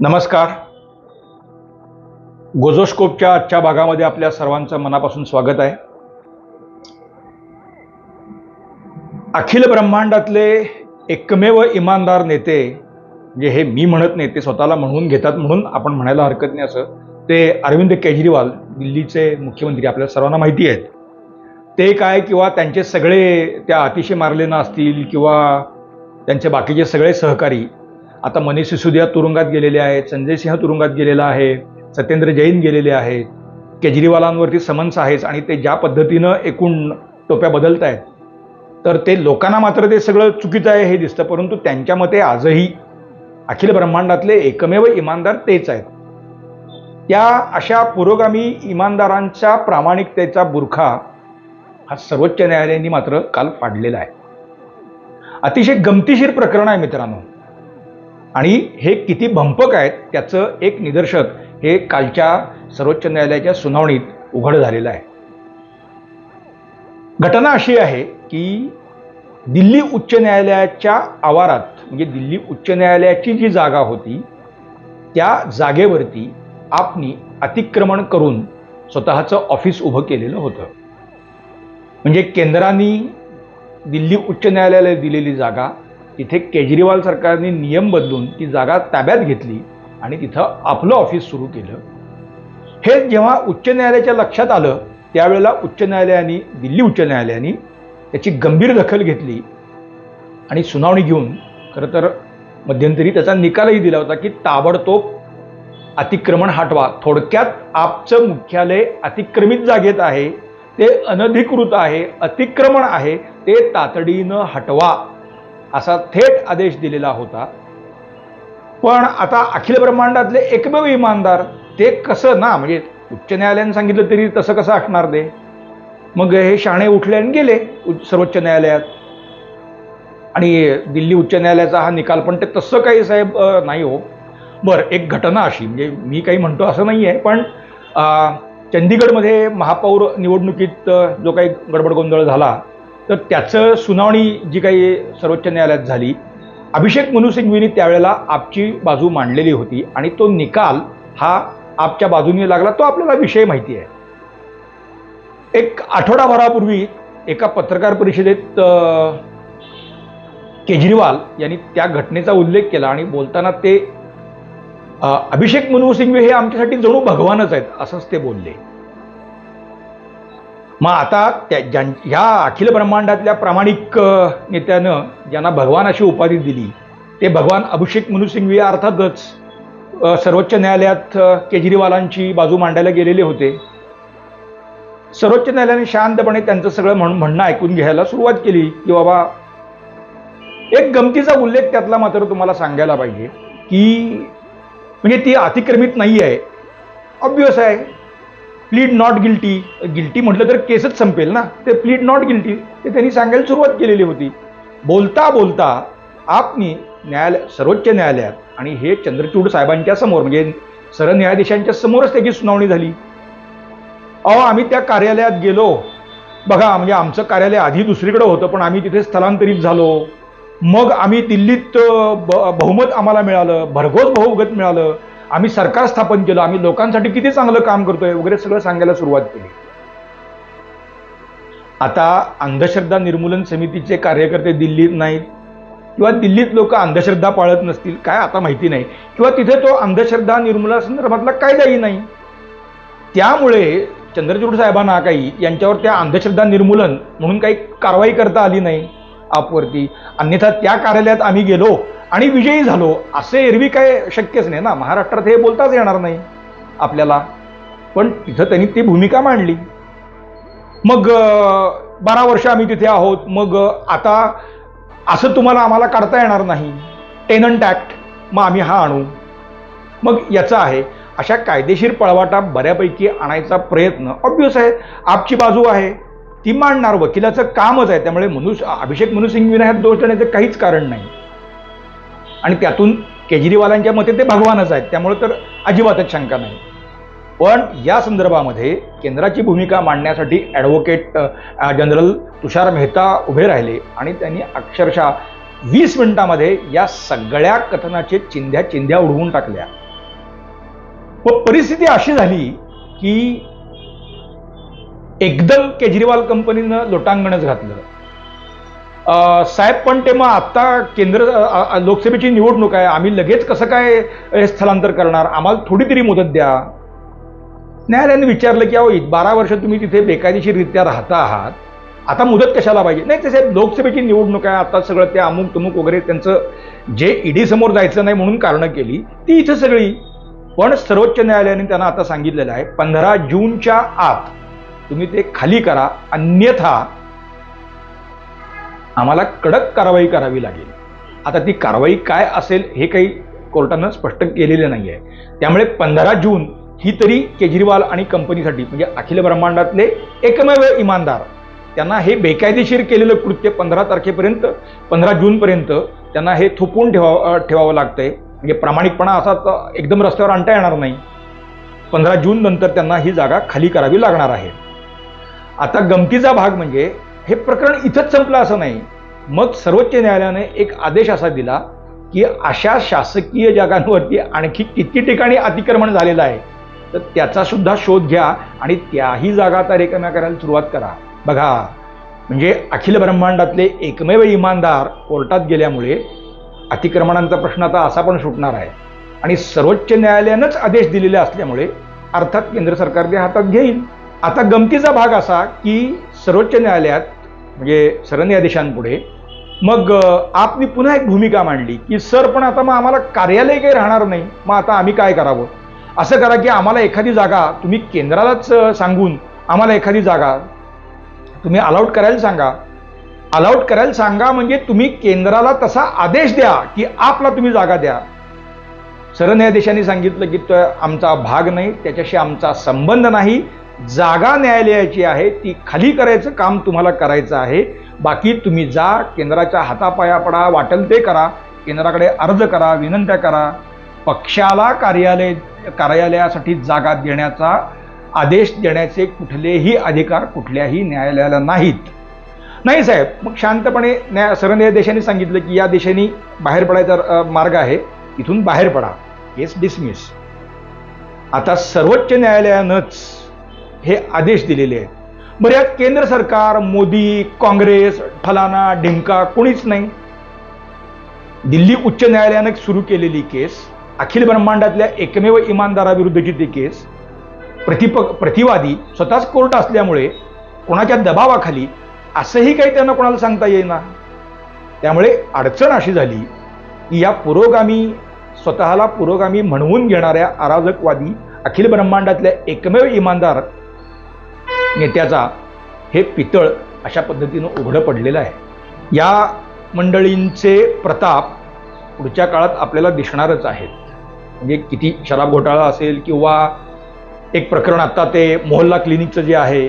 नमस्कार. गोझोस्कोपच्या आजच्या भागामध्ये आपल्या सर्वांचं मनापासून स्वागत आहे. अखिल ब्रह्मांडातले एकमेव इमानदार नेते जे हे मी म्हणत नाही ते स्वतःला म्हणून घेतात म्हणून आपण म्हणायला हरकत नाही असं ते अरविंद केजरीवाल दिल्लीचे मुख्यमंत्री आपल्या सर्वांना माहिती आहेत. ते काय किंवा त्यांचे सगळे त्या अतिशय मारलेना असतील किंवा त्यांचे बाकीचे सगळे सहकारी आता मनीष सिसोदिया तुरुंगात गेलेले आहेत संजय सिंह तुरुंगात गेलेला आहे सत्येंद्र जैन गेलेले आहेत केजरीवालांवरती समन्स आहेच आणि ते ज्या पद्धतीनं एकूण टोप्या बदलत आहेत तर ते लोकांना मात्र ते सगळं चुकीचं आहे हे दिसतं परंतु त्यांच्या मते आजही अखिल ब्रह्मांडातले एकमेव इमानदार तेच आहेत. त्या अशा पुरोगामी इमानदारांच्या प्रामाणिकतेचा बुरखा हा सर्वोच्च न्यायालयाने मात्र काल पाडलेला आहे. अतिशय गमतीशीर प्रकरण आहे मित्रांनो. आणि हे किती भंपक आहेत त्याचं एक निदर्शक हे कालच्या सर्वोच्च न्यायालयाच्या सुनावणीत उघड झालेलं आहे. घटना अशी आहे की दिल्ली उच्च न्यायालयाच्या आवारात म्हणजे दिल्ली उच्च न्यायालयाची जी जागा होती त्या जागेवरती आपनी अतिक्रमण करून स्वतःचं ऑफिस उभं केलेलं होतं. म्हणजे केंद्राने दिल्ली उच्च न्यायालयाला दिलेली जागा तिथे केजरीवाल सरकारने नियम बदलून ती जागा ताब्यात घेतली आणि तिथं आपलं ऑफिस सुरू केलं. हे जेव्हा उच्च न्यायालयाच्या लक्षात आलं त्यावेळेला उच्च न्यायालयाने दिल्ली उच्च न्यायालयाने त्याची गंभीर दखल घेतली आणि सुनावणी घेऊन खरं तर मध्यंतरी त्याचा निकालही दिला होता की ताबडतोब अतिक्रमण हटवा. थोडक्यात आपचं मुख्यालय अतिक्रमित जागेत आहे ते अनधिकृत आहे अतिक्रमण आहे ते तातडीनं हटवा. असा थेट आदेश दिलेला होता. पण आता अखिल ब्रह्मांडातले एकमेव इमानदार ते कसं ना म्हणजे उच्च न्यायालयाने सांगितलं तरी तसं कसं असणार ते? मग हे शाणे उठले आणि गेले सर्वोच्च न्यायालयात. आणि दिल्ली उच्च न्यायालयाचा हा निकाल पण ते तसं काही साहेब नाही हो. बरं एक घटना अशी म्हणजे मी काही म्हणतो असं नाही आहे पण चंदीगडमध्ये महापौर निवडणुकीत जो काही गडबड गोंधळ झाला तर त्याचं सुनावणी जी काही सर्वोच्च न्यायालयात झाली अभिषेक मनु सिंघवीने त्यावेळेला आपची बाजू मांडलेली होती आणि तो निकाल हा आपच्या बाजूने लागला तो आपल्याला विषय माहिती आहे. एक आठवडाभरापूर्वी एका पत्रकार परिषदेत केजरीवाल यांनी त्या घटनेचा उल्लेख केला आणि बोलताना ते अभिषेक मनु सिंघवी हे आमच्यासाठी जणू भगवानच आहेत असंच ते बोलले. मग आता त्या ज्यां ह्या अखिल ब्रह्मांडातल्या प्रामाणिक नेत्यानं ज्यांना भगवान अशी उपाधी दिली ते भगवान अभिषेक मनु सिंघवी अर्थातच सर्वोच्च न्यायालयात केजरीवालांची बाजू मांडायला गेलेले होते. सर्वोच्च न्यायालयाने शांतपणे त्यांचं सगळं म्हण म्हणणं ऐकून घ्यायला सुरुवात केली की बाबा एक गमतीचा उल्लेख त्यातला मात्र तुम्हाला सांगायला पाहिजे की म्हणजे ती अतिक्रमित नाही आहे ऑब्विस आहे. प्लीड नॉट गिल्टी गिल्टी म्हटलं तर केसच संपेल ना. ते प्लीड नॉट गिल्टी ते त्यांनी सांगायला सुरुवात केलेली होती. बोलता बोलता आपनी न्यायालय सर्वोच्च न्यायालयात आणि हे चंद्रचूड साहेबांच्या समोर म्हणजे सरन्यायाधीशांच्या समोरच त्याची सुनावणी झाली. अहो आम्ही त्या कार्यालयात गेलो. बघा म्हणजे आमचं कार्यालय आधी दुसरीकडे होतं पण आम्ही तिथे स्थलांतरित झालो. मग आम्ही दिल्लीत ब- बहुमत आम्हाला मिळालं भरघोस बहुमत मिळालं. आम्ही सरकार स्थापन केलं आम्ही लोकांसाठी किती चांगलं काम करतोय वगैरे सगळं सांगायला सुरुवात केली. आता अंधश्रद्धा निर्मूलन समितीचे कार्यकर्ते दिल्लीत नाहीत किंवा दिल्लीत लोक अंधश्रद्धा पाळत नसतील काय आता माहिती नाही किंवा तिथे तो अंधश्रद्धा निर्मूलना संदर्भातला कायदाही नाही. त्यामुळे चंद्रचूड साहेबांना काही यांच्यावर त्या अंधश्रद्धा निर्मूलन म्हणून काही कारवाई करता आली नाही आपवरती अन्यथा त्या कार्यालयात आम्ही गेलो आणि विजयी झालो असे एरवी काय शक्यच नाही ना. महाराष्ट्रात हे बोलताच येणार नाही आपल्याला. पण तिथं त्यांनी ती भूमिका मांडली. मग बारा वर्ष आम्ही तिथे आहोत. मग आता असं तुम्हाला आम्हाला काढता येणार नाही. टेनंट ॲक्ट मग आम्ही हा आणू. मग याचं आहे. अशा कायदेशीर पळवाटा बऱ्यापैकी आणायचा प्रयत्न ऑब्विस आहे. आपची बाजू आहे. ती मांडणार वकिलाचं कामच आहे. त्यामुळे मनुष्य अभिषेक मनुसिंग सिंघवीना ह्यात दोष देण्याचं काहीच कारण नाही. आणि त्यातून केजरीवालांच्या मते ते भगवानच आहेत. त्यामुळे तर अजिबातच शंका नाही. पण या संदर्भामध्ये केंद्राची भूमिका मांडण्यासाठी ॲडव्होकेट जनरल तुषार मेहता उभे राहिले आणि त्यांनी अक्षरशः वीस मिनिटामध्ये या सगळ्या कथनाचे चिंध्या चिंध्या उडवून टाकल्या. व परिस्थिती अशी झाली की एकदम केजरीवाल कंपनीनं लोटांगणच घातलं. साहेब पण ते मग आत्ता केंद्र लोकसभेची निवडणूक आहे. आम्ही लगेच कसं काय हे स्थलांतर करणार? आम्हाला थोडी तरी मुदत द्या. न्यायालयाने विचारलं की अहो बारा वर्ष तुम्ही तिथे बेकायदेशीररित्या राहता आहात. आता मुदत कशाला पाहिजे? नाही ते साहेब लोकसभेची निवडणूक आहे. आता सगळं ते अमुक तुमुक वगैरे त्यांचं जे ईडी समोर जायचं नाही म्हणून कारणं केली ती इथं सगळी. पण सर्वोच्च न्यायालयाने त्यांना आता सांगितलेलं आहे पंधरा जूनच्या आत तुम्ही ते खाली करा. अन्यथा आम्हाला कडक कारवाई करावी लागेल. आता ती कारवाई काय असेल हे काही कोर्टानं स्पष्ट केलेलं नाही आहे त्यामुळे पंधरा जून ही तरी केजरीवाल आणि कंपनीसाठी म्हणजे अखिल ब्रह्मांडातले एकमेव इमानदार त्यांना हे बेकायदेशीर केलेलं कृत्य पंधरा तारखेपर्यंत पंधरा जूनपर्यंत त्यांना हे थोपून ठेवा ठेवावं लागतंय. म्हणजे प्रामाणिकपणा असा तर एकदम रस्त्यावर आणता येणार नाही. पंधरा जून नंतर त्यांना ही जागा खाली करावी लागणार आहे. आता गमतीचा भाग म्हणजे हे प्रकरण इथंच संपलं असं नाही. मग सर्वोच्च न्यायालयाने एक आदेश असा दिला की अशा शासकीय जागांवरती आणखी किती ठिकाणी अतिक्रमण झालेलं आहे तर त्याचा सुद्धा शोध घ्या आणि त्याही जागा आता रिकाम्या करायला सुरुवात करा. बघा म्हणजे अखिल ब्रह्मांडातले एकमेव इमानदार कोर्टात गेल्यामुळे अतिक्रमणांचा प्रश्न आता असा पण सुटणार आहे. आणि सर्वोच्च न्यायालयानंच आदेश दिलेले असल्यामुळे अर्थात केंद्र सरकार ते हातात घेईल. आता गमतीचा भाग असा की सर्वोच्च न्यायालयात म्हणजे सरन्यायाधीशांपुढे. मग आपनी पुन्हा एक भूमिका मांडली की सर पण आता मग आम्हाला कार्यालय काही राहणार नाही. मग आता आम्ही काय करावं? असं करा की आम्हाला एखादी जागा तुम्ही केंद्रालाच सांगून आम्हाला एखादी जागा तुम्ही अलाउट करायला सांगा. अलाउट करायला सांगा म्हणजे तुम्ही केंद्राला तसा आदेश द्या की आपला तुम्ही जागा द्या. सरन्यायाधीशांनी सांगितलं की तो आमचा भाग नाही त्याच्याशी आमचा संबंध नाही जागा न्यायालयाची आहे ती खाली करायचं काम तुम्हाला करायचं आहे. बाकी तुम्ही जा केंद्राच्या हातापाया पडा वाटेल ते करा केंद्राकडे अर्ज करा विनंत्या करा. पक्षाला कार्यालय कार्यालयासाठी जागा देण्याचा आदेश देण्याचे कुठलेही अधिकार कुठल्याही न्यायालयाला नाहीत. नाही साहेब मग शांतपणे न्याय सरन्यायाधीशांनी सांगितलं की या देशाने बाहेर पडायचा मार्ग आहे. इथून बाहेर पडा. केस डिसमिस आता सर्वोच्च न्यायालयानंच हे आदेश दिलेले आहेत. बरं यात केंद्र सरकार मोदी काँग्रेस फलाना ढिमका कोणीच नाही. दिल्ली उच्च न्यायालयानं सुरू केलेली केस अखिल ब्रह्मांडातल्या एकमेव इमानदाराविरुद्धची ती केस प्रतिप प्रतिवादी स्वतःच कोर्ट असल्यामुळे कोणाच्या दबावाखाली असंही काही त्यांना कोणाला सांगता येईना. त्यामुळे अडचण अशी झाली की या पुरोगामी स्वतःला पुरोगामी म्हणवून घेणाऱ्या अराजकवादी अखिल ब्रह्मांडातल्या एकमेव इमानदार नेत्याचा हे पितळ अशा पद्धतीनं उघडं पडलेलं आहे. या मंडळींचे प्रताप पुढच्या काळात आपल्याला दिसणारच आहेत. म्हणजे किती शराब घोटाळा असेल किंवा एक प्रकरण आता ते मोहल्ला क्लिनिकचं जे आहे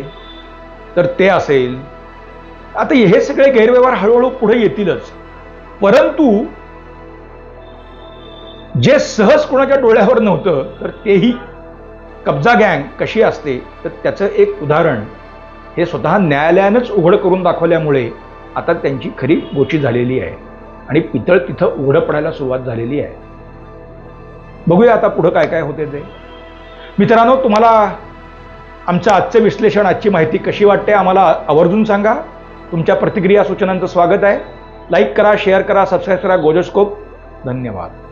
तर ते असेल. आता हे सगळे गैरव्यवहार हळूहळू पुढे येतीलच. परंतु जे सहज कोणाच्या डोळ्यावर नव्हतं तर तेही कब्जा गँग कशी असते तर त्याचं एक उदाहरण हे स्वतः न्यायालयानंच उघड करून दाखवल्यामुळे आता त्यांची खरी गोची झालेली आहे. आणि पितळ तिथं उघडं पडायला सुरुवात झालेली आहे. बघूया आता पुढं काय काय होते ते. मित्रांनो तुम्हाला आमचं आजचं विश्लेषण आजची माहिती कशी वाटते आम्हाला आवर्जून सांगा. तुमच्या प्रतिक्रिया सूचनांचं स्वागत आहे. लाईक करा शेअर करा सबस्क्राईब करा गोजोस्कोप. धन्यवाद.